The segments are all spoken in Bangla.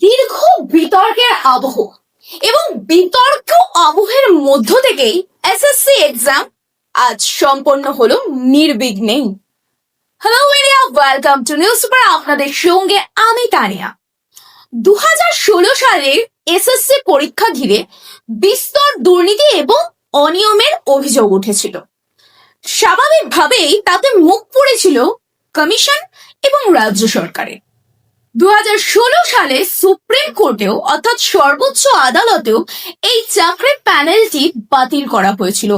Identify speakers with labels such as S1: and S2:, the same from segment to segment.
S1: দীর্ঘ বিতর্কের আবহ এবং বিতর্ক আবহের মধ্য থেকেই এসএসসি এক্সাম আজ সম্পন্ন হলো নির্বিঘ্নেই hello India welcome to news আপনাদের সঙ্গে আমি তানিয়া। দু সালের এসএসসি পরীক্ষা ঘিরে বিস্তর দুর্নীতি এবং অনিয়মের অভিযোগ উঠেছিল। স্বাভাবিকভাবেই তাতে মুখ পড়েছিল কমিশন এবং রাজ্য সরকারের। দু হাজার ষোলো সালে সুপ্রিম কোর্টেও, অর্থাৎ সর্বোচ্চ আদালতেও, এই চাকরির প্যানেলটি বাতিল করা হয়েছিল।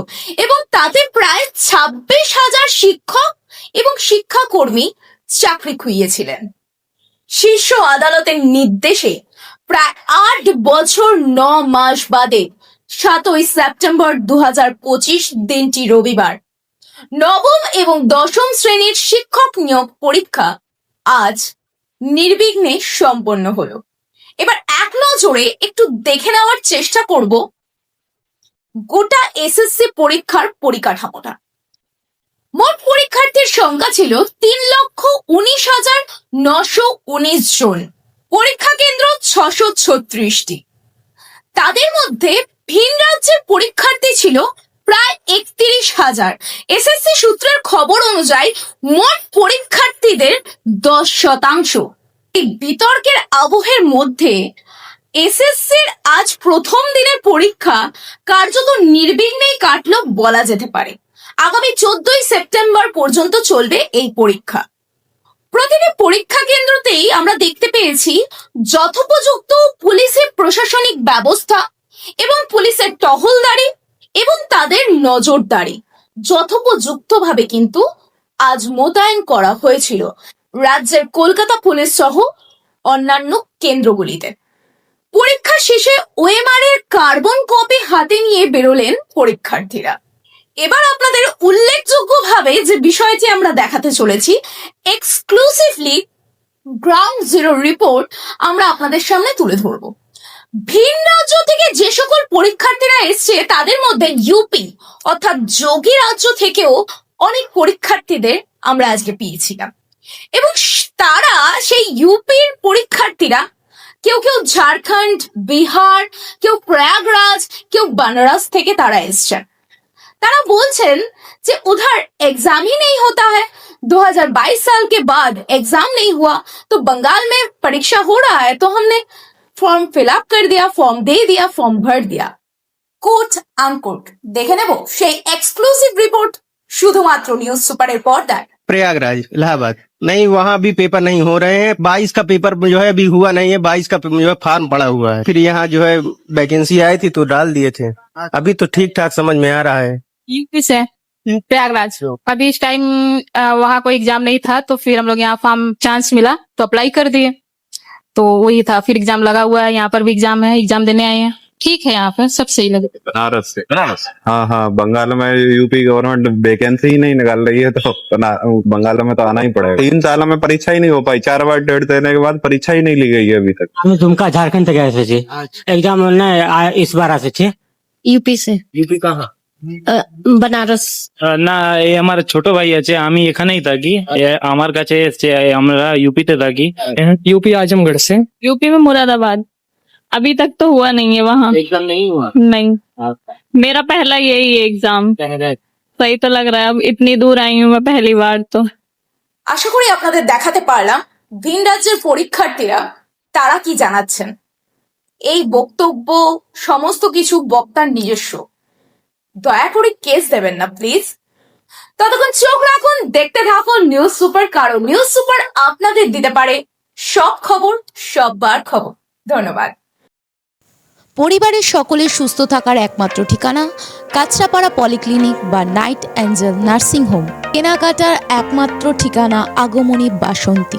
S1: এবং তাতে প্রায় ছাব্বিশ হাজার শিক্ষক এবং শিক্ষাকর্মী চাকরি খুইয়েছিলেন। শীর্ষ আদালতের নির্দেশে প্রায় আট বছর ন মাস বাদে সাতই সেপ্টেম্বর দু দিনটি রবিবার, নবম এবং দশম শ্রেণির শিক্ষক নিয়োগ পরীক্ষা আজ নির্বিঘ্নে সম্পন্ন হলো। এবার এক নজরে একটু দেখে নেওয়ার চেষ্টা করব গোটা এসএসসি পরীক্ষার পরিকাঠামোটা। মোট পরীক্ষার্থীর সংখ্যা ছিল তিন লক্ষ উনিশ হাজার নশো উনিশ জন। পরীক্ষা কেন্দ্র ছশো ছত্রিশটি। তাদের মধ্যে ভিন রাজ্যের পরীক্ষার্থী ছিল প্রায় একত্রিশ হাজার। এসএসসি সূত্রের খবর অনুযায়ী মোট পরীক্ষার্থীদের দশ শতাংশ। এই বিতর্কের আবহের মধ্যে এসএসসির আজ প্রথম দিনের পরীক্ষা কার্যত নির্বিঘ্নেই কাটলো বলা যেতে পারে। আগামী চোদ্দই সেপ্টেম্বর পর্যন্ত চলবে এই পরীক্ষা। প্রতিটি পরীক্ষা কেন্দ্রতেই আমরা দেখতে পেয়েছি যথোপযুক্ত পুলিশের প্রশাসনিক ব্যবস্থা এবং পুলিশের টহলদারি এবং তাদের নজরদারি যথোপযুক্তভাবে কিন্তু আজ মোতায়েন করা হয়েছিল। রাজ্যের কলকাতা পুলিশ সহ অন্যান্য কেন্দ্রগুলিতে। পরীক্ষা শেষে ওএমআর এর কার্বন কপি হাতে নিয়ে বেরোলেন পরীক্ষার্থীরা। এবার আপনাদের উল্লেখযোগ্যভাবে যে বিষয়টি আমরা দেখাতে চলেছি এক্সক্লুসিভলি গ্রাউন্ড জিরো রিপোর্ট আমরা আপনাদের সামনে তুলে ধরবো। ভিন রাজ্য থেকে যে সকল পরীক্ষার্থীরা এসছে, তাদের মধ্যে ইউপি অর্থাৎ যোগী রাজ্য থেকেও অনেক পরীক্ষার্থীদের আমরা আজকে পেয়েছিলাম। এবং তারা সেই ইউপির পরীক্ষার্থীরা কেউ কেউ ঝাড়খণ্ড, বিহার, কেউ প্রয়াগরাজ, কেউ বানারস থেকে তারা এসছেন। তারা বলছেন যে, উধার এক্সামই নেই হতা হ্যাঁ দু হাজার বাইশ के बाद एग्जाम नहीं हुआ तो बंगाल में परीक्षा हो रहा है তো হমনে फॉर्म फिलअप कर दिया फॉर्म दे दिया फॉर्म भर दिया কোট আনকোট দেখে নেব সেই এক্সক্লুসিভ রিপোর্ট শুধুমাত্র নিউজ সুপারের পর্দায়
S2: प्रयागराज इलाहाबाद नहीं वहाँ भी पेपर नहीं हो रहे हैं बाईस का पेपर जो है अभी हुआ नहीं है बाईस का जो है फॉर्म पड़ा हुआ है फिर यहाँ जो है वैकेंसी आई थी तो डाल दिए थे अभी तो ठीक ठाक समझ में आ रहा है
S3: यूपी से प्रयागराज अभी इस टाइम वहाँ कोई एग्जाम नहीं था तो फिर हम लोग यहाँ फॉर्म चांस मिला तो अप्लाई कर दिए तो वही था फिर एग्ज़ाम लगा हुआ है यहाँ पर भी एग्ज़ाम है एग्ज़ाम देने आए हैं। ठीक है यहाँ पर सब सही लगे
S4: बनारस से। बनारस हाँ हाँ बंगाल में यूपी गवर्नमेंट वेकेंसी ही नहीं निकाल रही है तो बंगाल में तो आना ही पड़ेगा। तीन साल में परीक्षा ही नहीं हो पाई चार बार डेट देने के बाद परीक्षा ही नहीं ली गई है अभी तक।
S5: हम दुमका झारखंड से गए थे अच्छा। एग्ज़ाम इस बार
S6: आ सके
S2: यूपी से।
S6: यूपी कहाँ? বানারস
S7: আহ, না এই আমার ছোট ভাই আছে আমি এখানেই থাকি এ আমার কাছে এসছে এ আমরা ইউপিতে থাকি
S8: यूपी आजमगढ़ से
S3: यूपी में मुरादाबाद अभी तक तो हुआ नहीं है वहाँ
S5: এক্সাম নেই हुआ
S3: नहीं मेरा पहला यही है एग्जाम सही तो लग रहा है अब इतनी दूर आई हूँ मैं पहली बार तो
S1: আশা করি আপনাদের দেখাতে পারলাম ভিন রাজ্যের পরীক্ষার্থীরা তারা কি জানাচ্ছেন এই বক্তব্য সমস্ত কিছু বক্তার নিজস্ব দয়া করে কেস দেবেন না প্লিজ ততক্ষণ চোখ রাখুন, দেখতে থাকুন নিউজ সুপার কারণ নিউজ সুপার আপনাদের দিতে পারে। সব খবর, সববার খবর। ধন্যবাদ।
S9: পরিবারের সকলের সুস্থ থাকার একমাত্র ঠিকানা কাছড়াপাড়া পলিক্লিনিক বা নাইট অ্যাঞ্জেল নার্সিং হোম। কেনাকাটার একমাত্র ঠিকানা আগমনী বাসন্তী।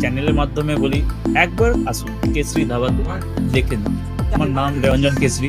S10: চ্যানেলের মাধ্যমে বলি একবার আসুন কেশরি ধাবাতে দেখে নিন। আমার নাম রঞ্জন কেসরি